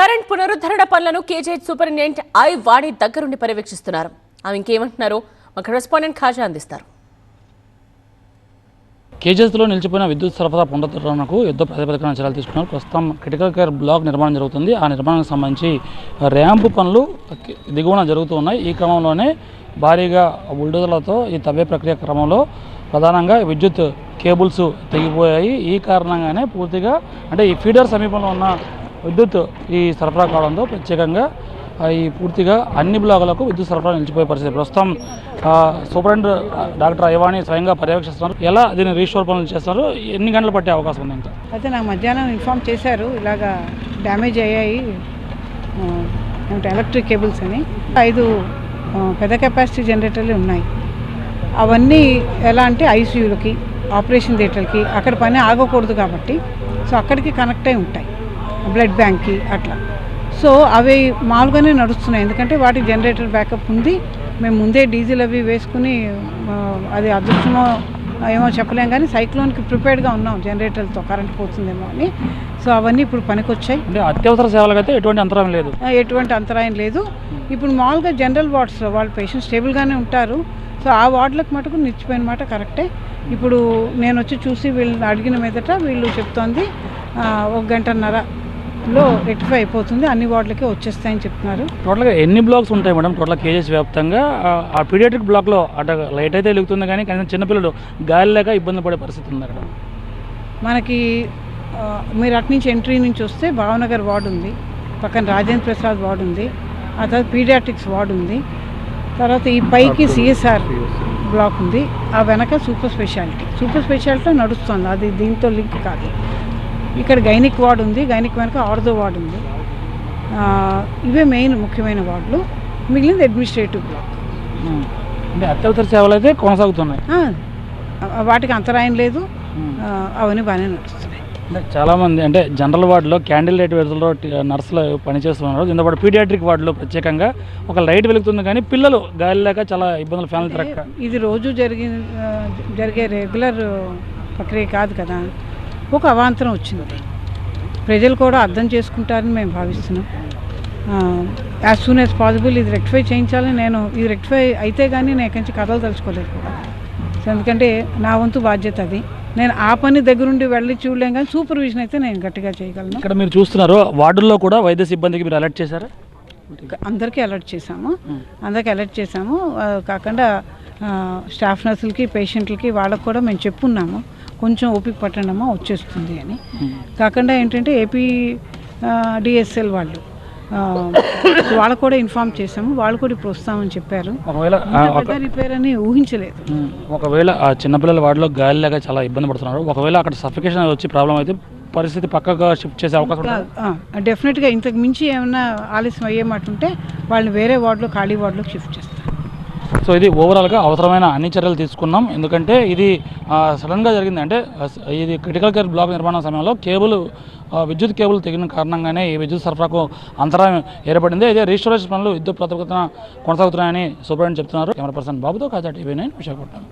Current పునరుద్ధరణ పనులను KGH superintendent I వాణి దగ్గరుండి పర్యవేక్షిస్తున్నారు. ఆమె ఇంకేమంటున్నారో? మా కరెస్పాండెంట్ ఖాజా అందిస్తారు. కేజెస్లో నిలిచిపోయిన విద్యుత్ సరఫరా పునరుద్ధరణకు యుద్ధ ప్రాతిపదికన చర్యలు తీసుకున్నారు. ప్రస్తుతం క్రిటికల్ కేర్ బ్లాక్ నిర్మాణం జరుగుతుంది. ఆ నిర్మాణానికి సంబంధించి ర్యాంపు పనులు దిగువన జరుగుతూ ఉన్నాయి. ఈ క్రమంలోనే భారీగా బుల్డోజర్లతో ఈ తవ్వే ప్రక్రియ క్రమంలో ప్రధానంగా విద్యుత్ కేబుల్స్ తెగిపోయాయి. ఈ కారణంగానే పూర్తిగా అంటే ఈ ఫీడర్ సమీపంలో ఉన్న విద్యుత్ ఈ సరఫరా కావడంతో ప్రత్యేకంగా ఈ పూర్తిగా అన్ని బ్లాకులకు విద్యుత్ సరఫరా నిలిచిపోయే పరిస్థితి. ప్రస్తుతం ఆ, డాక్టర్ అయ్యవాణి స్వయంగా పర్యవేక్షిస్తున్నారు. ఎలా దీన్ని రీస్టోర్ పనులు చేస్తారు ఎన్ని గంటలు పట్టే అవకాశం ఉంది ఇంకా? అయితే నాకు మధ్యాహ్నం ఇన్ఫామ్ చేశారు ఇలాగా డ్యామేజ్ అయ్యాయి ఎలక్ట్రిక్ కేబుల్స్ అని. ఐదు పెద్ద కెపాసిటీ జనరేటర్లు ఉన్నాయి. అవన్నీ ఎలా అంటే ఐసీయూలకి ఆపరేషన్ థియేటర్కి అక్కడ పని ఆగకూడదు కాబట్టి సో అక్కడికి కనెక్ట్ అయి ఉంటాయి. బ్లడ్ బ్యాంక్కి అట్లా. సో అవి మామూలుగానే నడుస్తున్నాయి. ఎందుకంటే వాటికి జనరేటర్ బ్యాకప్ ఉంది. మేము ముందే డీజిల్ అవి వేసుకుని అది అదృష్టమో ఏమో చెప్పలేం కానీ సైక్లోన్కి ప్రిపేర్డ్గా ఉన్నాం జనరేటర్లతో కరెంట్ పోతుందేమో అని. సో అవన్నీ ఇప్పుడు పనికొచ్చాయి. అంటే అత్యవసర సేవలకైతే ఎటువంటి అంతరం లేదు. ఎటువంటి అంతరాయం లేదు. ఇప్పుడు మామూలుగా జనరల్ వార్డ్స్లో వాళ్ళ పేషెంట్ స్టేబుల్గానే ఉంటారు. సో ఆ వార్డులకు మటుకు నిలిచిపోయిన మాట కరెక్టే. ఇప్పుడు నేను వచ్చి చూసి వీళ్ళని అడిగిన మీదట వీళ్ళు చెప్తోంది ఒక గంటన్నరలో రెక్టిఫై అయిపోతుంది అన్ని వార్డులకి వచ్చేస్తాయని చెప్తున్నారు. టోటల్గా ఎన్ని బ్లాక్స్ ఉంటాయి మేడం? టోటల్ కేజెస్ వ్యాప్తంగా ఆ, పీడియాట్రిక్ బ్లాక్లో అటు లైట్ అయితే వెలుగుతుంది కానీ కనీసం చిన్నపిల్లలు గాలి లేక ఇబ్బంది పడే పరిస్థితి ఉంది అక్కడ మనకి మీరు అటు నుంచి ఎంట్రీ నుంచి వస్తే భావనగర్ వార్డు ఉంది పక్కన రాజేంద్ర ప్రసాద్ వార్డు ఉంది ఆ తర్వాత పీడియాట్రిక్స్ వార్డు ఉంది తర్వాత ఈ పైకి సిఎస్ఆర్ బ్లాక్ ఉంది ఆ వెనక సూపర్ స్పెషాలిటీ. సూపర్ స్పెషాలిటీ నడుస్తుంది అది దీంతో లింక్ కాదు. ఇక్కడ గైనిక్ వార్డు ఉంది గైనిక్ వెనక ఆర్దో వార్డు ఉంది. ఇవే మెయిన్ ముఖ్యమైన వార్డులు. మిగిలింది అడ్మినిస్ట్రేటివ్ బ్లాక్. అంటే అత్యవసర సేవలు అయితే కొనసాగుతున్నాయి. వాటికి అంతరాయం లేదు. అవన్నీ బాగానే నడుస్తున్నాయి. చాలామంది అంటే జనరల్ వార్డులో క్యాండిల్ లైట్ వెలుతులో నర్సులు పనిచేస్తున్నారు దీంతో పాటు పీడియాట్రిక్ వార్డులో ప్రత్యేకంగా ఒక లైట్ వెలుగుతుంది కానీ పిల్లలు గాలి లేక చాలా ఇబ్బందులు ఫ్యామిలీ ఇది రోజు జరిగి జరిగే రెగ్యులర్ ప్రక్రియ కాదు కదా. ఒక అవాంతరం వచ్చింది. ప్రజలు కూడా అర్థం చేసుకుంటారని మేము భావిస్తున్నాం. యాజ్ సూన్ యాజ్ పాసిబుల్ ఇది రెక్టిఫై చేయించాలని నేను ఇది రెక్టిఫై అయితే కానీ నేను ఎక్కడి నుంచి కథలు తలుచుకోలేదు. కూడా సో ఎందుకంటే నా వంతు బాధ్యత అది. నేను ఆ పని దగ్గరుండి వెళ్ళి చూడలేం కానీ సూపర్విజన్ అయితే నేను గట్టిగా చేయగలను. ఇక్కడ మీరు చూస్తున్నారు వార్డుల్లో కూడా వైద్య సిబ్బందికి మీరు అలర్ట్ చేశారా? అందరికీ అలర్ట్ చేశాము. అందరికీ అలర్ట్ చేశాము. కాకుండా స్టాఫ్ నర్సులకి పేషెంట్లకి వాళ్ళకు కూడా మేము చెప్పున్నాము. కొంచెం ఓపిక పట్టండమ్మా వచ్చేస్తుంది అని. కాకుండా ఏంటంటే ఏపీ డిఎస్ఎల్ వాళ్ళు వాళ్ళకు కూడా ఇన్ఫామ్ చేశాము వాళ్ళు కూడా ఇప్పుడు వస్తామని చెప్పారు. ఒకవేళ రిపేర్ అని ఊహించలేదు. ఉమ్, ఒకవేళ ఆ చిన్నపిల్లల వార్డులో గాలి లేక చాలా ఇబ్బంది పడుతున్నారు ఒకవేళ అక్కడ సఫికేషన్ వచ్చి ప్రాబ్లం అయితే పరిస్థితి పక్కగా షిఫ్ట్ చేసే అవకాశం డెఫినెట్గా ఇంతకు మించి ఏమైనా ఆలస్యం అయ్యే మాట ఉంటే వాళ్ళని వేరే వార్డులో ఖాళీ వార్డులోకి షిఫ్ట్ చేస్తారు సో ఇది ఓవరాల్గా అవసరమైన అన్ని చర్యలు తీసుకున్నాం. ఎందుకంటే ఇది సడన్గా జరిగింది అంటే ఇది క్రిటికల్ కేర్ బ్లాక్ నిర్మాణ సమయంలో కేబుల్ విద్యుత్ కేబుల్ తెగిన కారణంగానే ఈ విద్యుత్ సరఫరాకు అంతరాయం ఏర్పడింది. అయితే రిజిస్ట్రేషన్ పనులు విద్యుత్ ప్రాతిపదికన కొనసాగుతున్నాయని సూపరింటెండెంట్ చెప్తున్నారు. కెమెరా పర్సన్ బాబుతో కాజా టీవీ నైన్ విశాఖపట్నం.